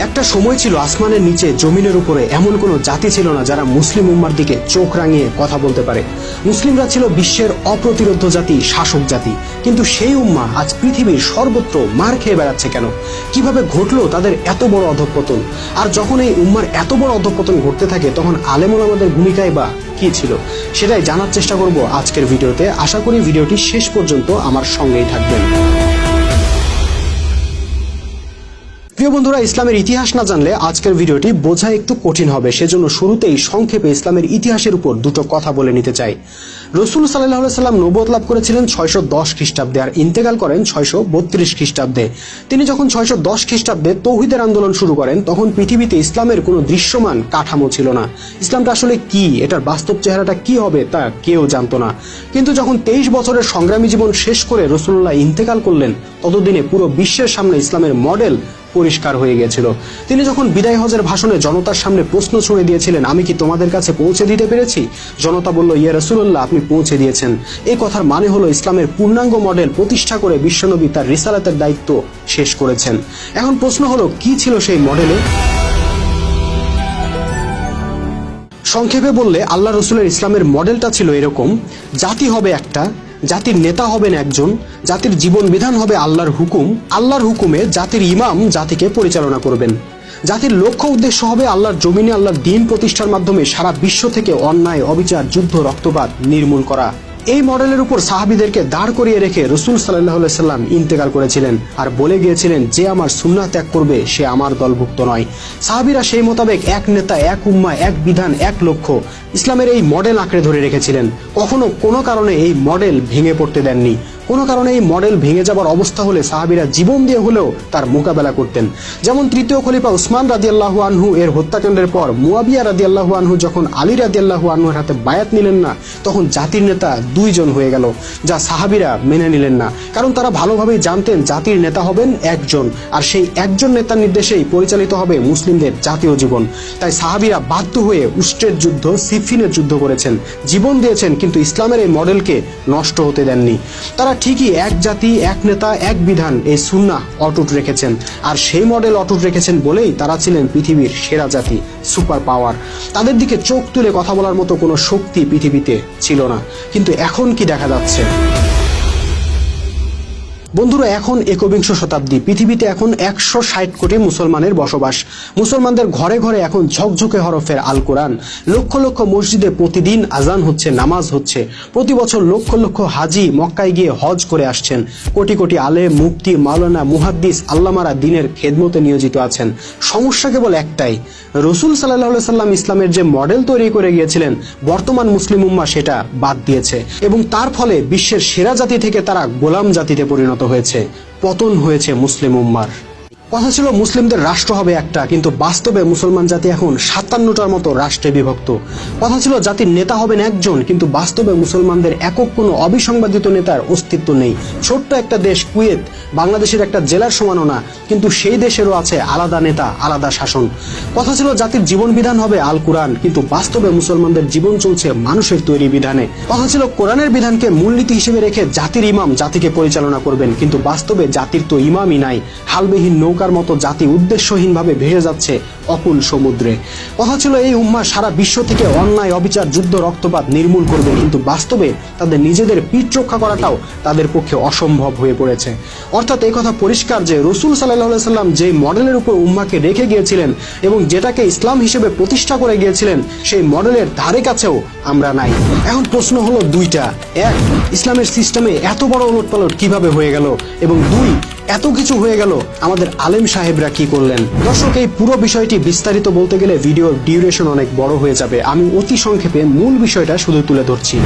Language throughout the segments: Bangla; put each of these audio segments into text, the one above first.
একটা সময় ছিল আসমানের নিচে, জমিনের উপরে। এমন কোনো জাতি ছিল না যারা মুসলিম উম্মার দিকে চোখ রাঙিয়ে কথা বলতে পারে। মুসলিমরা ছিল বিশ্বের অপ্রতিরোধ জাতি, শাসক জাতি। কিন্তু সেই উম্মা আজ পৃথিবীর সর্বত্র মার খেয়ে বেড়াচ্ছে কেন? কীভাবে ঘটলো তাদের এত বড় অধঃপতন? আর যখন এই উম্মার এত বড় অধঃপতন ঘটতে থাকে, তখন আলেমুল আমাদের ভূমিকায় বা কি ছিল? সেটাই জানার চেষ্টা করব আজকের ভিডিওতে। আশা করি ভিডিওটি শেষ পর্যন্ত আমার সঙ্গেই থাকবেন। প্রিয় বন্ধুরা, ইসলামের ইতিহাস না জানলে আজকের ভিডিওটি বোঝা একটু কঠিন হবে। সেজন্য শুরুতেই সংক্ষেপে ইসলামের ইতিহাসের উপর দুটো কথা বলে নিতে চাই। রসুল সাল্লাহ সাল্লাম নবত লাভ করেছিলেন ছয়শো দশ খ্রিস্টাব্দে আর ইন্তেকাল করেন ছয়শো বত্রিশ খ্রিস্টাব্দে। তিনি যখন ছয়শো দশ খ্রিস্টাব্দে তৌহিদের আন্দোলন শুরু করেন, তখন পৃথিবীতে ইসলামের কোনো দৃশ্যমান কাঠামো ছিল না। ইসলামটা আসলে কি? এটার বাস্তব চেহারাটা কি হবে তা কেউ জানতো না। কিন্তু যখন তেইশ বছরের সংগ্রামী জীবন শেষ করে রসুল্লাহ ইন্তেকাল করলেন, ততদিনে পুরো বিশ্বের সামনে ইসলামের মডেল পরিষ্কার হয়ে গিয়েছিল তিনি যখন বিদায় হজের ভাষণে জনতার সামনে প্রশ্ন ছুঁড়ে দিয়েছিলেন, আমি কি তোমাদের কাছে পৌঁছে দিতে পেরেছি? জনতা বলল, ইয়া রসুল্লাহ আপনি পৌঁছে দিয়েছেন। এই কথার মানে হলো ইসলামের পূর্ণাঙ্গ মডেল প্রতিষ্ঠা করে বিশ্বনবী তার রিসালাতের দায়িত্ব শেষ করেছেন। এখন প্রশ্ন হলো, কি ছিল সেই মডেলে? সংক্ষেপে বললে, আল্লাহ রসুলের ইসলামের মডেলটা ছিল এরকম, জাতি হবে একটা, জাতির নেতা হবেন একজন, জাতির জীবন বিধান হবে আল্লাহর হুকুম, আল্লাহর হুকুমে জাতির ইমাম জাতিকে পরিচালনা করবেন। জাতির লক্ষ্য উদ্দেশ্য হবে আল্লাহর জমিনে আল্লাহর দিন প্রতিষ্ঠার মাধ্যমে সারা বিশ্ব থেকে অন্যায়, অবিচার, যুদ্ধ, রক্তপাত নির্মূল করা। এই মডেলের উপর সাহাবিদেরকে দাঁড় করিয়ে রেখে রসুল সাল্লাহ সাল্লাম ইন্তেকাল করেছিলেন আর বলে গিয়েছিলেন, যে আমার সুন্নাহ ত্যাগ করবে, সে আমার দলভুক্ত নয়। সাহাবিরা সেই মোতাবেক এক নেতা, এক উম্মা, এক বিধান, এক লক্ষ্য ইসলামের এই মডেল আঁকড়ে ধরে রেখেছিলেন। কখনো কোনো কারণে এই মডেল ভেঙে পড়তে দেননি। কোনো কারণে এই মডেল ভেঙে যাবার অবস্থা হলে সাহাবিরা জীবন দিয়ে হলেও তার মোকাবেলা করতেন। যেমন তৃতীয় খলিফা উসমান রাদিয়াল্লাহু আনহু এর হত্যাকাণ্ডের পর মুয়াবিয়া রাদিয়াল্লাহু আনহু যখন আলী রাদিয়াল্লাহু আনহুর হাতে বায়াত নিলেন না, তখন জাতির নেতা দুইজন হয়ে গেল, যা সাহাবিরা মেনে নিলেন না। কারণ তারা ভালোভাবেই জানতেন জাতির নেতা হবেন একজন, আর সেই একজন নেতার নির্দেশেই পরিচালিত হবে মুসলিমদের জাতীয় জীবন। তাই সাহাবিরা বাধ্য হয়ে উষ্ট্রের যুদ্ধ সিফিনের যুদ্ধ করেছেন। জীবন দিয়েছেন, কিন্তু ইসলামের এই মডেলকে নষ্ট হতে দেননি। তারা ঠিকই এক জাতি, এক নেতা, এক বিধান, এই সুন্না অটুট রেখেছেন। আর সেই মডেল অটুট রেখেছেন বলেই তারা ছিলেন পৃথিবীর সেরা জাতি সুপার পাওয়ার তাদের দিকে চোখ তুলে কথা বলার মতো কোনো শক্তি পৃথিবীতে ছিল না। কিন্তু এখন কি দেখা যাচ্ছে? বন্ধুরা, এখন একবিংশ শতাব্দী। পৃথিবীতে এখন একশো ষাট কোটি মুসলমানের বসবাস। মুসলমানদের ঘরে ঘরে এখন ঝকঝকে হরফের আল কোরআন। লক্ষ লক্ষ মসজিদে প্রতিদিন আজান হচ্ছে, নামাজ হচ্ছে। প্রতি বছর লক্ষ লক্ষ হাজি মক্কায় গিয়ে হজ করে আসছেন। কোটি কোটি আলে মুক্তি মাওলানা, মুহাদ্দিস, আল্লামারা দিনের খেদমতে নিয়োজিত আছেন। সমস্যা কেবল একটাই, রসুল সাল্লাহ সাল্লাম ইসলামের যে মডেল তৈরি করে গিয়েছিলেন, বর্তমান মুসলিম উম্মা সেটা বাদ দিয়েছে। এবং তার ফলে বিশ্বের সেরা জাতি থেকে তারা গোলাম জাতিতে পরিণত হয়েছে পতন হয়েছে মুসলিম উম্মার। কথা ছিল মুসলিমদের রাষ্ট্র হবে একটা, কিন্তু বাস্তবে মুসলমান জাতি এখন সাতান্নটার মতো রাষ্ট্রে বিভক্ত। কথা ছিল জাতির নেতা হবেন একজন, কিন্তু বাস্তবে মুসলমানদের একক কোনো অবিসংবাদিত নেতার অস্তিত্ব নেই। ছোট্ট একটা দেশ কুয়েত, বাংলাদেশের একটা জেলার সমানও না, কিন্তু সেই দেশেরও আছে আলাদা নেতা, আলাদা শাসন। কথা ছিল জাতির জীবন বিধান হবে আল কোরআন, কিন্তু বাস্তবে মুসলমানদের জীবন চলছে মানুষের তৈরি বিধানে। কথা ছিল কোরআনের বিধানকে মূলনীতি হিসেবে রেখে জাতির ইমাম জাতিকে পরিচালনা করবেন, কিন্তু বাস্তবে জাতির তো ইমামই নাই, হালবিহীন নৌকার মতো জাতি উদ্দেশ্যহীনভাবে ভেসে যাচ্ছে অকুল সমুদ্রে। কথা ছিল এই উম্মা সারা বিশ্ব থেকে অন্যায়, অবিচার, যুদ্ধ, রক্তপাত নির্মূল করবে, কিন্তু বাস্তবে তাদের নিজেদের পিঠ রক্ষা করাটাও তাদের পক্ষে অসম্ভব হয়ে পড়েছে। অর্থাৎ এই কথা পরিষ্কার যে রসুল সাল্লাহ সাল্লাম যে মডেলের উপর উম্মাকে রেখে গিয়েছিলেন এবং যেটাকে ইসলাম হিসেবে প্রতিষ্ঠা করে গিয়েছিলেন, সেই মডেলের ধারে কাছেও আমরা নাই। এখন প্রশ্ন হলো দুইটা। এক, ইসলামের সিস্টেমে এত বড় ওলটপালট কীভাবে হয়ে গেল? এবং দুই এত কিছু হয়ে গেল। আমাদের আলেম সাহেবরা কি করলেন? দর্শক, এই পুরো বিষয়টি বিস্তারিত বলতে গেলে ভিডিওর ডিউরেশন অনেক বড় হয়ে যাবে। আমি অতি সংক্ষেপে মূল বিষয়টা শুধু তুলে ধরছি।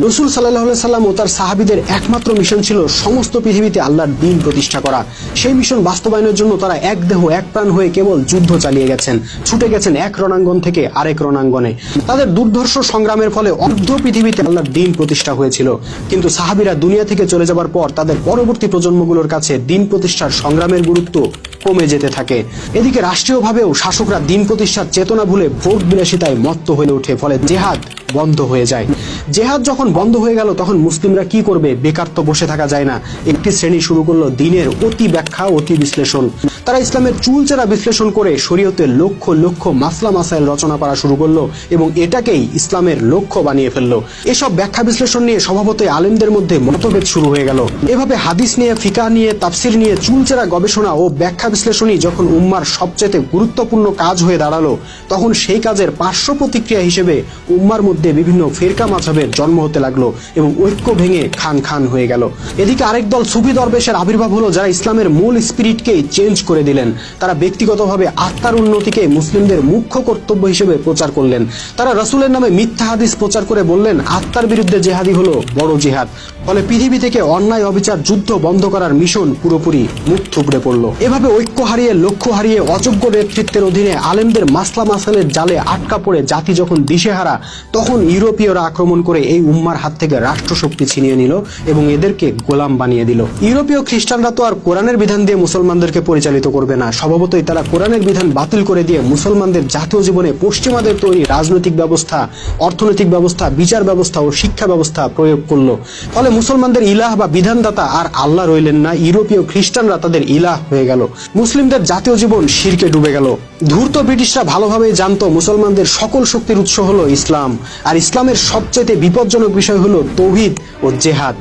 রসুল সাল্লাহ সাল্লাম ও তার সাহাবিদের একমাত্র মিশন ছিল সমস্ত পৃথিবীতে আল্লাহর দিন প্রতিষ্ঠা করা। সেই মিশন বাস্তবায়নের জন্য তারা এক দেহ, এক প্রাণ হয়ে কেবল যুদ্ধ চালিয়ে গেছেন। ছুটে গেছেন এক রণাঙ্গন থেকে আরেক রণাঙ্গনে। তাদের দুর্ধর্ষ সংগ্রামের ফলে অর্ধ পৃথিবীতে আল্লাহর দিন প্রতিষ্ঠা হয়েছিল। কিন্তু সাহাবিরা দুনিয়া থেকে চলে যাবার পর তাদের পরবর্তী প্রজন্মগুলোর কাছে দিন প্রতিষ্ঠার সংগ্রামের গুরুত্ব কমে যেতে থাকে। এদিকে রাষ্ট্রীয়ভাবেও শাসকরা দিন প্রতিষ্ঠার চেতনা ভুলে ভোট বিলাসিতায় মত্ত হয়ে ওঠে, ফলে জেহাদ বন্ধ হয়ে যায়। জেহাদ যখন বন্ধ হয়ে গেল, তখন মুসলিমরা কি করবে? বেকার তো বসে থাকা যায় না। একটি শ্রেণি শুরু করল দিনের অতি ব্যাখ্যা, অতি বিশ্লেষণ। তারা ইসলামের চুলচেরা বিশ্লেষণ করে শরীয়তের লক্ষ লক্ষ মাসলা মাসাইল রচনা করা শুরু করল এবং এটাকেই ইসলামের লক্ষ্য বানিয়ে ফেলল। এসব ব্যাখ্যা বিশ্লেষণ নিয়ে স্বভাবতই আলেমদের মধ্যে মতভেদ শুরু হয়ে গেল। এভাবে হাদিস নিয়ে ফিকা নিয়ে, তাফসির নিয়ে চুলচেরা গবেষণা ও ব্যাখ্যা বিশ্লেষণই যখন উম্মার সবচেয়ে গুরুত্বপূর্ণ কাজ হয়ে দাঁড়াল, তখন সেই কাজের পার্শ্ব প্রতিক্রিয়া হিসেবে উম্মার মধ্যে বিভিন্ন ফেরকা মাঝাবের জন্ম হতে লাগল এবং ঐক্য ভেঙে খান খান হয়ে গেল। এদিকে আরেক দল সুফি দরবেশের আবির্ভাব হলো যারা ইসলামের মূল স্পিরিটকেই চেঞ্জ করে দিলেন। তারা ব্যক্তিগতভাবে আত্মার উন্নতিকে মুসলিমদের মুখ্য কর্তব্য হিসেবে প্রচার করলেন। তারা রসুলের নামে মিথ্যা হাদিস প্রচার করে বললেন, আত্মার বিরুদ্ধে জেহাদি হলো বড় জেহাদ। ফলে পৃথিবী থেকে অন্যায়, অবিচার, যুদ্ধ বন্ধ করার মিশন পুরোপুরি মুখ থুবড়ে পড়ল। এভাবে ঐক্য হারিয়ে, লক্ষ্য হারিয়ে, অযোগ্য নেতৃত্বের অধীনে আলেমদের মাসলা মাসালের জালে আটকা পড়ে জাতি যখন দিশেহারা, তখন ইউরোপীয়রা আক্রমণ করে এই উম্মার হাত থেকে রাষ্ট্রশক্তি ছিনিয়ে নিল এবং এদেরকে গোলাম বানিয়ে দিল। ইউরোপীয় খ্রিস্টানরা তো আর কোরআনের বিধান দিয়ে মুসলমানদেরকে পরিচালিত করবে না। স্বভাবতই তারা কোরআনের বিধান বাতিল করে দিয়ে মুসলমানদের জাতীয় জীবনে পশ্চিমাদের তৈরি রাজনৈতিক ব্যবস্থা, অর্থনৈতিক ব্যবস্থা, বিচার ব্যবস্থা ও শিক্ষা ব্যবস্থা প্রয়োগ করল। ফলে মুসলমানদের ইলাহ বা বিধানদাতা আর আল্লাহ রইলেন না, ইউরোপীয় খ্রিস্টানরা তাদের ইলাহ হয়ে গেল। মুসলিমদের জাতীয় জীবন শিরকে ডুবে গেল। ধূর্ত ব্রিটিশরা ভালোভাবেই জানতো মুসলমানদের সকল শক্তির উৎস হলো ইসলাম। আর ইসলামের সবচেয়ে বিপজ্জনক বিষয় হলো তৌহিদ ও জেহাদ।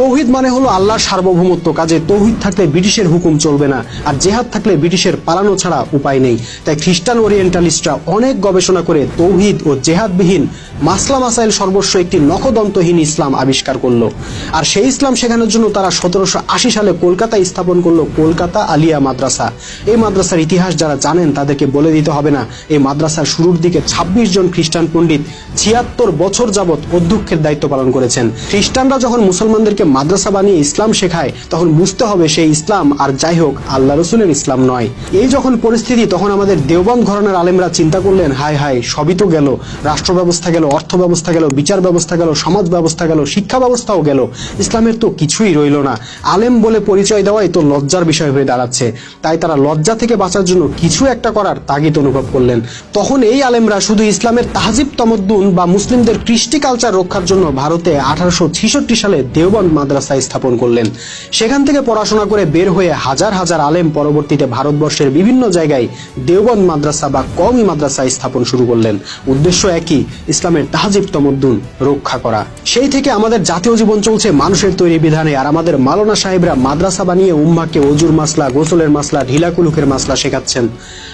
তৌহিদ মানে হলো আল্লাহর সার্বভৌমত্ব, কাজে তৌহিদ থাকলে ব্রিটিশের হুকুম চলবে না, আর জেহাদ থাকলে ব্রিটিশের পালানো ছাড়া উপায় নেই। তাই খ্রিস্টান ওরিয়েন্টালিস্টরা অনেক গবেষণা করে তৌহিদ ও জেহাদবিহীন মাসলা মাসাইল সর্বস্ব একটি নখদন্তহীন ইসলাম আবিষ্কার করল। আর সেই ইসলাম শেখানোর জন্য তারা সতেরোশো আশি সালে কলকাতায় স্থাপন করল কলকাতা আলিয়া মাদ্রাসা। এই মাদ্রাসার ইতিহাস যারা জানেন তাদেরকে বলে দিতে হবে না, এই মাদ্রাসার শুরুর দিকে ২৬ জন খ্রিস্টান পণ্ডিত, ছিয়াত্তর বছর যাবৎ অধ্যক্ষের দায়িত্ব পালন করেছেন। খ্রিস্টানরা যখন মুসলমানদেরকে মাদ্রাসা বানিয়ে ইসলাম শেখায়, তখন বুঝতে হবে সেই ইসলাম আর যাই হোক, আল্লাহ রসুলের ইসলাম নয়। এই যখন পরিস্থিতি, তখন আমাদের দেওবন্দ ঘরানার আলেমরা চিন্তা করলেন, হায় হায়, সবই তো গেল। রাষ্ট্র ব্যবস্থা গেল অর্থ ব্যবস্থা গেল, বিচার ব্যবস্থা গেল, সমাজ ব্যবস্থা গেল, শিক্ষা ব্যবস্থাও গেল। ইসলামের তো কিছুই রইল না। আলেম বলে পরিচয় দেওয়াই তো লজ্জার বিষয় হয়ে দাঁড়াচ্ছে। তাই তারা লজ্জা থেকে বাঁচার জন্য কিছু একটা করার তাগিদ অনুভব করলেন। তখন এই আলেমরা শুধু ইসলামের তাহজিব, তমদ্দুন বা মুসলিমদের কৃষ্টি কালচার রক্ষার জন্য ভারতে আঠারোশো সালে দেওবন্দ মাদ্রাসা স্থাপন করলেন। সেখান থেকে পড়াশোনা করে বের হয়ে হাজার হাজার আলেম পরবর্তীতে ভারতবর্ষের বিভিন্ন জায়গায় দেওবন্দ মাদ্রাসা বা কওমি মাদ্রাসা স্থাপন শুরু করলেন। উদ্দেশ্য একই, ইসলামের তাহজিব তমদ্দুন রক্ষা করা। সেই থেকে আমাদের জাতীয় জীবন চলছে মানুষের তৈরি বিধানে, আর আমাদের মালনা সাহেবরা মাদ্রাসা বানিয়ে উম্মাকে অজুর মাসলা, গোসলের মাসলা, ঢিলা কুলুকের মাসলা শেখাচ্ছেন।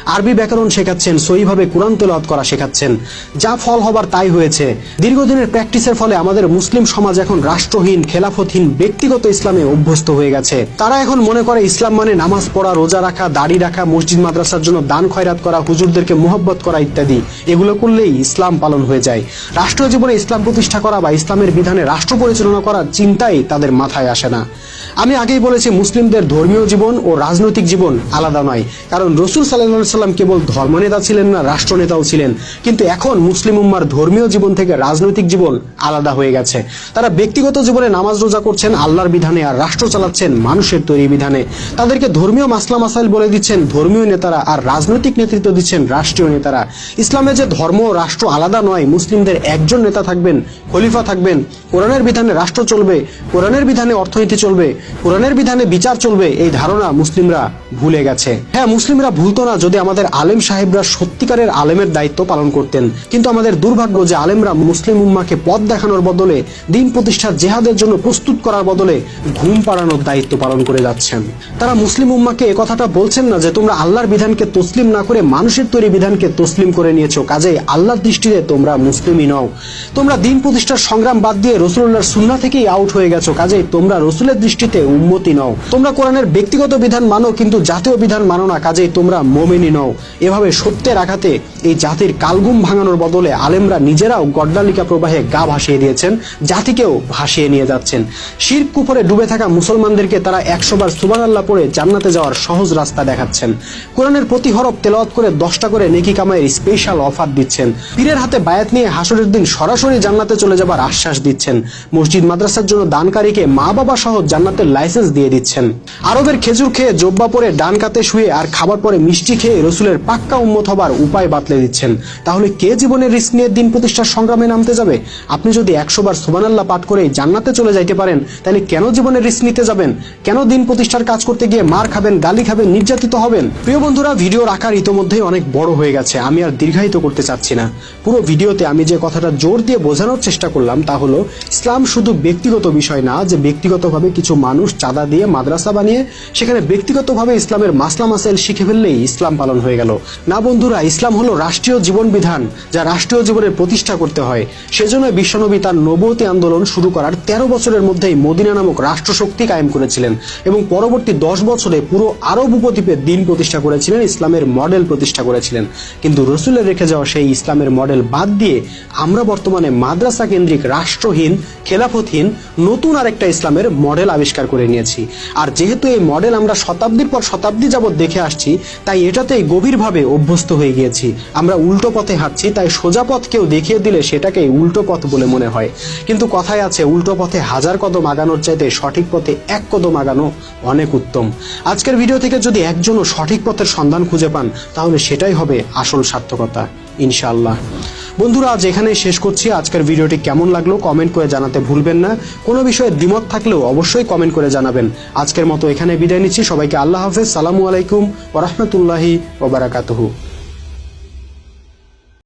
আরবি ব্যাকরণ শেখাচ্ছেন সইভাবে কোরআন তেলাওয়াত করা শেখাচ্ছেন। যা ফল হবার তাই হয়েছে। দীর্ঘদিনের প্র্যাকটিসের ফলে আমাদের মুসলিম সমাজ এখন রাষ্ট্রহীন, খেলাফতহীন, ব্যক্তিগত ইসলামে অভ্যস্ত হয়ে গেছে। তারা এখন মনে করে ইসলাম মানে নামাজ পড়া, রোজা রাখা, দাড়ি রাখা, মসজিদ, মাদ্রাসার জন্য দান খয়রাত করা, হুজুরদেরকে মোহব্বত করা ইত্যাদি। এগুলো করলেই ইসলাম পালন হয়ে যায়। রাষ্ট্রীয় জীবনে ইসলাম প্রতিষ্ঠা করা বা ইসলামের বিধানে রাষ্ট্র পরিচালনা করার চিন্তাই তাদের মাথায় আসে না। আমি আগেই বলেছি, মুসলিমদের ধর্মীয় জীবন ও রাজনৈতিক জীবন আলাদা নয়। কারণ রসুল সাল্লাহ সাল্লাম কেবল ধর্মনেতা ছিলেন না, রাষ্ট্রনেতাও ছিলেন। কিন্তু এখন মুসলিম উম্মার ধর্মীয় জীবন থেকে রাজনৈতিক জীবন আলাদা হয়ে গেছে। তারা ব্যক্তিগত জীবনে নামাজ রোজা করছেন, আল্লাহর বিধানে আর রাষ্ট্র চালাচ্ছেন, মানুষের তৈরি বিধানে। তাদেরকে ধর্মীয় মাসলা মাসাইল বলে দিচ্ছেন, ধর্মীয় নেতারা আর রাজনৈতিক নেতৃত্ব দিচ্ছেন রাষ্ট্রীয় নেতারা। ইসলামে যে ধর্ম রাষ্ট্র আলাদা নয়, মুসলিমদের একজন নেতা থাকবেন, খলিফা থাকবেন। কোরআনের বিধানে রাষ্ট্র চলবে, কোরআনের বিধানে অর্থনীতি চলবে, কোরআনের বিধানে বিচার চলবে, এই ধারণা মুসলিমরা ভুলে গেছে। হ্যাঁ মুসলিমরা ভুলতো না যদি আমাদের আলেম সাহেবরা সত্যিকারের আলেমের দায়িত্ব পালন করতেন। কিন্তু আমাদের দুর্ভাগ্য যে আলেমরা মুসলিম উম্মাকে পথ দেখানোর বদলে দিন প্রতিষ্ঠার জেহাদের জন্য প্রস্তুত করার বদলে ঘুম পাড়ানোর দায়িত্ব পালন করে যাচ্ছেন। তারা মুসলিম উম্মাকে এ কথাটা বলছেন না যে তোমরা আল্লাহর বিধানকে তসলিম না করে মানুষের তৈরি বিধানকে তসলিম করে নিয়েছো কাজে আল্লাহর দৃষ্টিতে তোমরা মুসলিমই নও। তোমরা দিন প্রতিষ্ঠার সংগ্রাম বাদ দিয়ে রসুল্লাহর সুন্না থেকেই আউট হয়ে গেছো, কাজেই তোমরা রসুলের দৃষ্টিতে উন্মতি নও। তোমরা কোরআনের ব্যক্তিগত বিধান মানো, কিন্তু জাতীয় বিধান মানো না, কাজেই তোমরা মোমেনি নও। এভাবে সত্যের আঘাতে এই জাতির কালগুম ভাঙানোর বদলে আলেমরা নিজেরাও গড্ডালিকা প্রবাহে গা ভাসিয়ে দিয়েছেন, জাতিকেও ভাসিয়ে নিয়ে যাচ্ছেন। শির কুপরে ডুবে থাকা মুসলমানদেরকে তারা একশোবার সুবান আল্লাহ পড়ে জান্নাতে যাওয়ার সহজ রাস্তা দেখাচ্ছেন। কোরআনের প্রতি হরফ তেলাওয়াত করে দশটা করে নেকি কামাইয়ের স্পেশাল অফার দিচ্ছেন। পীরের হাতে বায়াত নিয়ে হাসরের দিন সরাসরি জান্নাতে চলে যাবার আশ্বাস দিচ্ছেন। মসজিদ মাদ্রাসার জন্য দানকারীকে মা বাবা সহ জান্নাতের লাইসেন্স দিয়ে দিচ্ছেন। আরবের খেজুর খেয়ে জব্বা পরে ডান কাতে শুয়ে আর খাবার পরে মিষ্টি খেয়ে রসুলের পাক্কা উম্মত হবার উপায় বাতলে দিচ্ছেন। তাহলে কে জীবনের রিস্ক নিয়ে দিন প্রতিষ্ঠার সংগ্রামে নামতে যাবে? আপনি যদি একশো বার সুবানাল্লাহ পাঠ করে জান্নাতে চলে যাইতে পারেন, তাহলে কেন জীবনের রিস্ক নিতে যাবেন? কেন দিন প্রতিষ্ঠার কাজ করতে গিয়ে মার খাবেন, গালি খাবেন, নির্যাতিত হবেন? প্রিয় বন্ধুরা ভিডিওর আকার ইতোমধ্যেই অনেক বড় হয়ে গেছে। আমি আর দীর্ঘায়িত করতে চাচ্ছি না। পুরো ভিডিওতে আমি যে কথাটা জোর দিয়ে বোঝানোর চেষ্টা করলাম, তা হলো, ইসলাম শুধু ব্যক্তিগত বিষয় না, যে ব্যক্তিগতভাবে কিছু মানুষ চাঁদা দিয়ে মাদ্রাসা বানিয়ে, সেখানে ব্যক্তিগতভাবে ইসলামের মাসলা মাসাইল শিখে ফেললেই ইসলাম পালন হয়ে গেল। না বন্ধুরা, ইসলাম হলো রাষ্ট্রীয় জীবন বিধান, যা রাষ্ট্রীয় জীবনের প্রতিষ্ঠা করতে হয়। সেজন্য বিশ্বনবী তার নবতী আন্দোলন শুরু করার তেরো বছরের মধ্যেই মদিনা নামক রাষ্ট্রশক্তি কায়েম করেছিলেন এবং পরবর্তী দশ বছরে পুরো আরব উপদ্বীপে দিন প্রতিষ্ঠা করেছিলেন, ইসলামের মডেল প্রতিষ্ঠা করেছিলেন। কিন্তু রসুলের রেখে যাওয়া সেই ইসলামের মডেল বাদ দিয়ে আমরা বর্তমানে মাদ্রাসা কেন্দ্রিক রাষ্ট্রহীন, খেলাফতহীন, নতুন আরেকটা ইসলামের মডেল আবিষ্কার করে নিয়েছি। আর যেহেতু এই মডেল আমরা শতাব্দীর পর শতাব্দী যাবৎ দেখে আসছি, তাই এটাতেই গভীরভাবে অভ্যস্ত হয়ে গিয়েছি। আমরা উল্টো পথে হাঁটছি, তাই সোজা পথ কেউ দেখিয়ে দিলে সেটাকেই উল্টো পথ বলে মনে হয়। কিন্তু কথায় আছে, উল্টো পথে হাজার কদম আগানোর চাইতে সঠিক পথে এক কদম আগানো অনেক উত্তম। আজকের ভিডিও থেকে যদি একজনও সঠিক পথের সন্ধান খুঁজে পান, তাহলে সেটাই হবে আসল সার্থকতা, ইনশাআল্লাহ। বন্ধুরা, আজ এখানেই শেষ করছি। আজকের ভিডিওটি কেমন লাগল কমেন্ট করে জানাতে ভুলবেন না। কোনো বিষয়ে দ্বিমত থাকলেও অবশ্যই কমেন্ট করে জানাবেন। আজকের মতো এখানে বিদায় নিচ্ছি। সবাইকে আল্লাহ হাফেজ। সালামু আলাইকুম ওরহমতুল্লাহি ওবারাকাতুহু